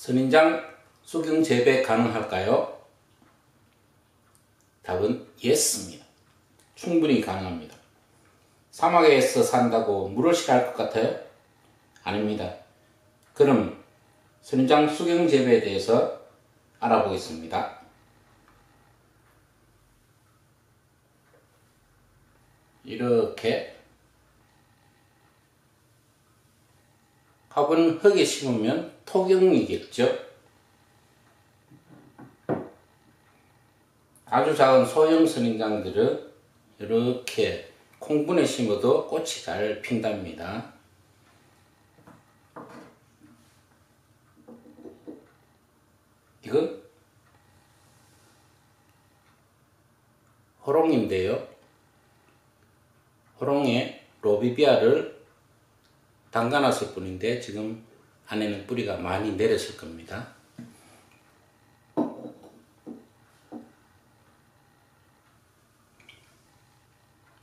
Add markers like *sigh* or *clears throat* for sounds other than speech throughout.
선인장 수경 재배 가능할까요? 답은 예스입니다. 충분히 가능합니다. 사막에서 산다고 물을 싫어할 것 같아요? 아닙니다. 그럼 선인장 수경 재배에 대해서 알아보겠습니다. 이렇게 화분 흙에 심으면 토경이겠죠. 아주 작은 소형 선인장들은 이렇게 콩분에 심어도 꽃이 잘 핀답니다. 이건 호롱인데요. 호롱에 로비비아를 담가놨을 뿐인데 지금 안에는 뿌리가 많이 내렸을 겁니다.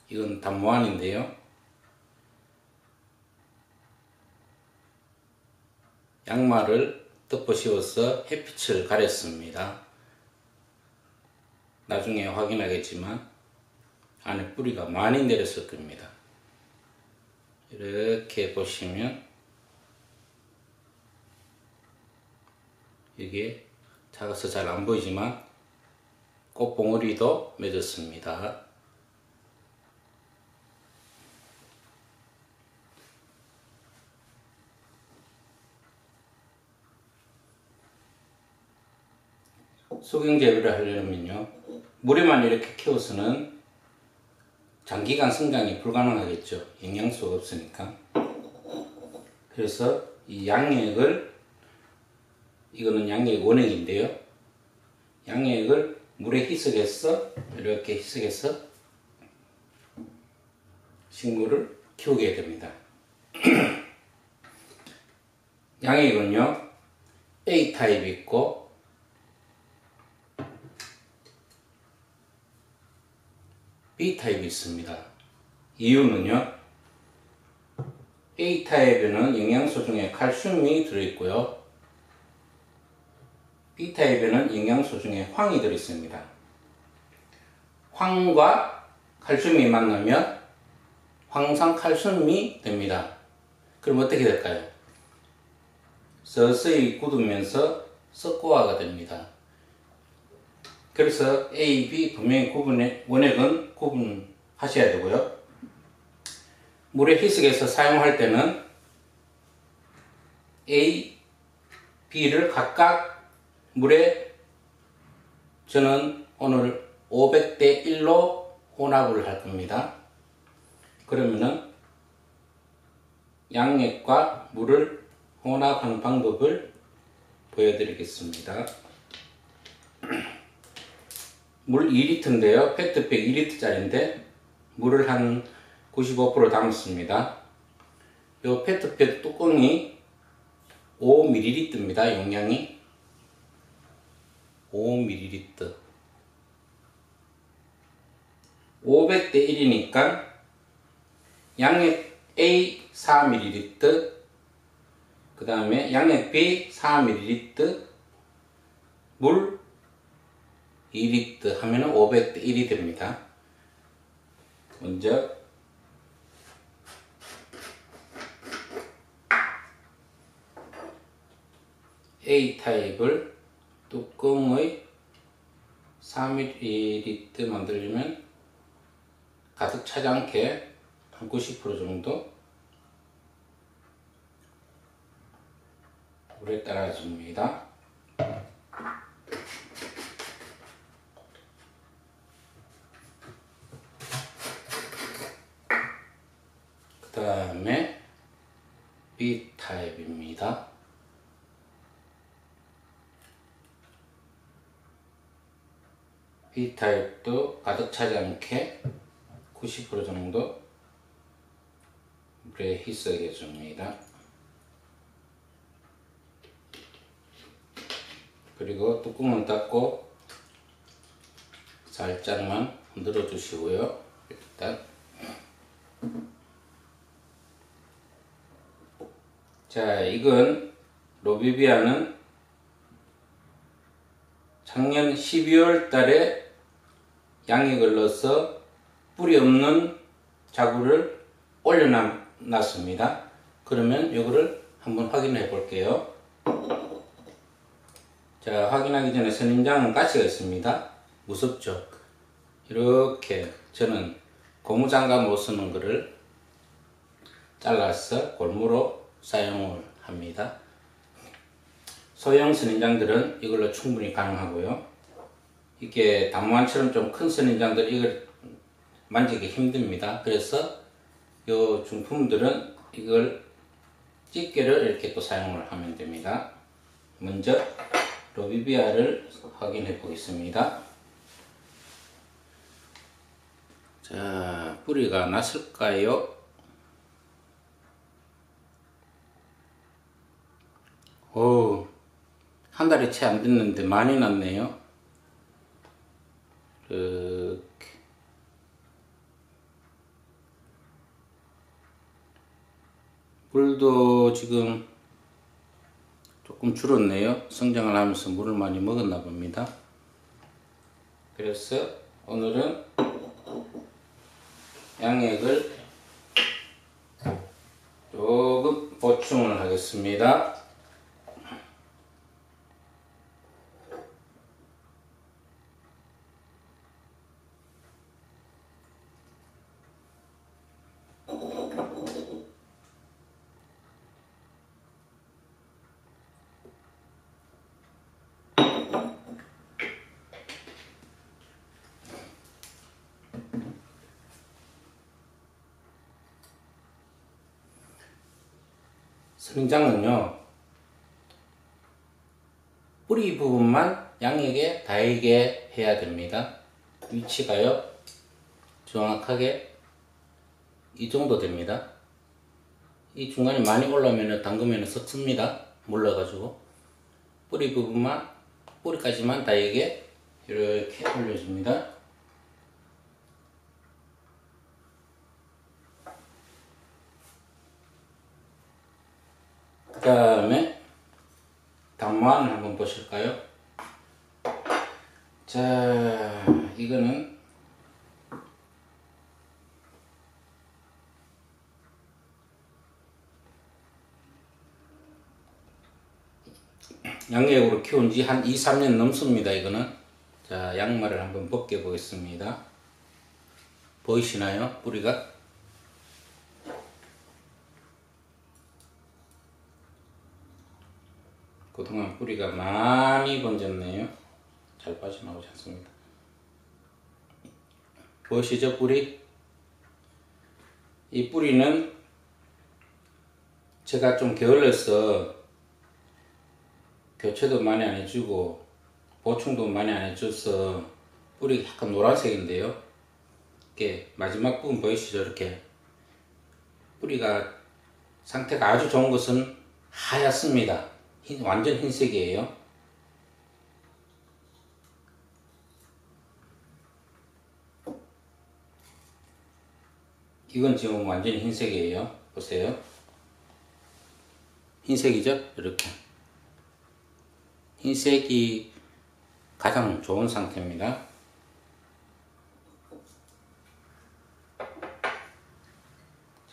이건 단무안인데요. 양말을 덮어 씌워서 햇빛을 가렸습니다. 나중에 확인하겠지만 안에 뿌리가 많이 내렸을 겁니다. 이렇게 보시면 이게 작아서 잘 안 보이지만 꽃봉오리도 맺었습니다. 소경 재배를 하려면요 물에만 이렇게 키워서는 장기간 성장이 불가능하겠죠 영양소가 없으니까 그래서 이 양액을 이거는 양액 원액인데요 양액을 물에 희석해서 이렇게 희석해서 식물을 키우게 됩니다 *clears throat* 양액은요 A타입이 있고 B타입이 있습니다. 이유는요. A타입에는 영양소 중에 칼슘이 들어있고요. B타입에는 영양소 중에 황이 들어있습니다. 황과 칼슘이 만나면 황산칼슘이 됩니다. 그럼 어떻게 될까요? 서서히 굳으면서 석고화가 됩니다. 그래서 A, B 분명히 구분해, 원액은 구분하셔야 되고요. 물에 희석해서 사용할 때는 A, B를 각각 물에 저는 오늘 500대 1로 혼합을 할 겁니다. 그러면은 양액과 물을 혼합하는 방법을 보여드리겠습니다. *clears throat* 물 2리터인데요. 페트팩 2리터짜리인데 물을 한 95% 담았습니다. 이 페트팩 뚜껑이 5ml입니다. 용량이 5ml 500대 1이니까 양액 A 4ml 그 다음에 양액 B 4ml 물 2리터 하면 500대 1이 됩니다. 먼저 A타입을 뚜껑의 3ml 만들려면 가득 차지 않게 한 90% 정도 물에 따라줍니다. 그 다음에 B타입입니다. B타입도 가득 차지 않게 90% 정도 물에 희석해 줍니다. 그리고 뚜껑을 닫고 살짝만 흔들어 주시고요. 일단 자 이건 로비비아는 작년 12월 달에 양액을 넣어서 뿌리 없는 자구를 올려놨습니다. 그러면 이거를 한번 확인해 볼게요. 자, 확인하기 전에 선인장은 가시가 있습니다. 무섭죠? 이렇게 저는 고무장갑 못 쓰는 거를 잘라서 골무로 사용을 합니다. 소형 선인장들은 이걸로 충분히 가능하고요. 이게 단무한처럼 좀 큰 선인장들 이걸 만지기 힘듭니다. 그래서 이 중품들은 이걸 집게를 이렇게 또 사용을 하면 됩니다. 먼저 로비비아를 확인해 보겠습니다. 자, 뿌리가 났을까요? 오, 한 달이 채 안 됐는데 많이 났네요. 이렇게. 물도 지금 조금 줄었네요. 성장을 하면서 물을 많이 먹었나 봅니다. 그래서 오늘은 양액을 조금 보충을 하겠습니다. 선인장은요 뿌리 부분만 양에게 닿게 해야 됩니다. 위치가요 정확하게 이 정도 됩니다. 이 중간에 많이 올라오면 담그면 섞습니다. 물러가지고. 뿌리 부분만 뿌리까지만 닿게 이렇게 올려줍니다 다음에 단무안을 한번 보실까요? 자, 이거는 양력으로 키운 지 한 2, 3년 넘습니다. 이거는 자 양말을 한번 벗겨 보겠습니다. 보이시나요? 뿌리가? 그동안 뿌리가 많이 번졌네요. 잘 빠져나오지 않습니다. 보이시죠 뿌리? 이 뿌리는 제가 좀 게을러서 교체도 많이 안 해주고 보충도 많이 안 해줘서 뿌리가 약간 노란색인데요. 이렇게 마지막 부분 보이시죠? 이렇게 뿌리가 상태가 아주 좋은 것은 하얗습니다. 흰, 완전 흰색이에요. 이건 지금 완전 흰색이에요. 보세요. 흰색이죠? 이렇게. 흰색이 가장 좋은 상태입니다.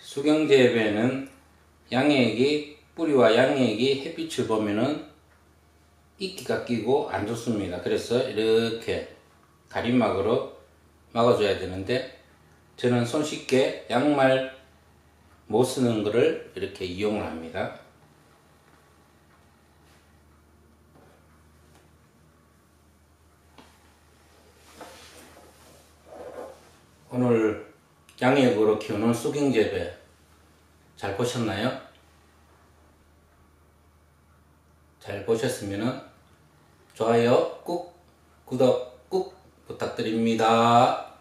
수경재배는 양액이 뿌리와 양액이 햇빛을 보면은 이끼가 끼고 안 좋습니다. 그래서 이렇게 가림막으로 막아줘야 되는데 저는 손쉽게 양말 못 쓰는 거를 이렇게 이용을 합니다. 오늘 양액으로 키우는 쑥잉재배 잘 보셨나요? 잘 보셨으면 좋아요 꾹 구독 꾹 부탁드립니다.